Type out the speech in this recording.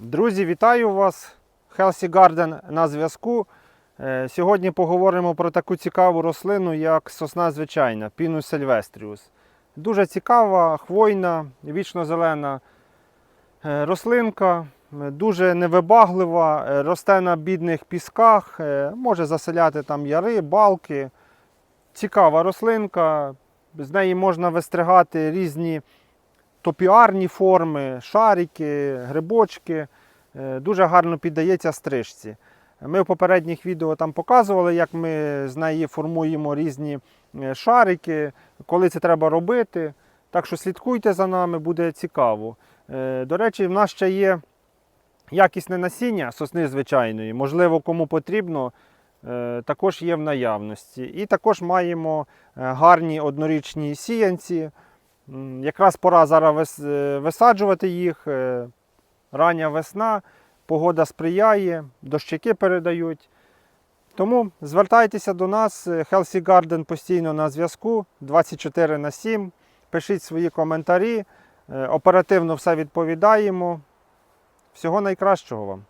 Друзі, вітаю вас! Healthy Garden на зв'язку. Е, Сьогодні поговоримо про таку цікаву рослину, як сосна звичайна Pinus sylvestrius. Дуже цікава, хвойна, вічно-зелена е, рослинка, дуже невибаглива, е, росте на бідних пісках, може заселяти там яри, балки. Цікава рослинка, з неї можна вистригати різні топіарні форми, шарики, грибочки. Е, Дуже гарно піддається стрижці. Ми в попередніх відео там показували, як ми з неї формуємо різні е, шарики, коли це треба робити. Так що слідкуйте за нами, буде цікаво. Е, До речі, в нас ще є якісне насіння сосни звичайної. Можливо, кому потрібно, також є в наявності. І також маємо гарні однорічні сіянці. Якраз пора зараз е, висаджувати їх. е, Рання весна, погода сприяє, дощики передають. Тому звертайтеся до нас. е, Healthy Garden постійно на зв'язку 24 на 7. Пишіть свої коментарі. Оперативно все відповідаємо. Всього найкращого вам.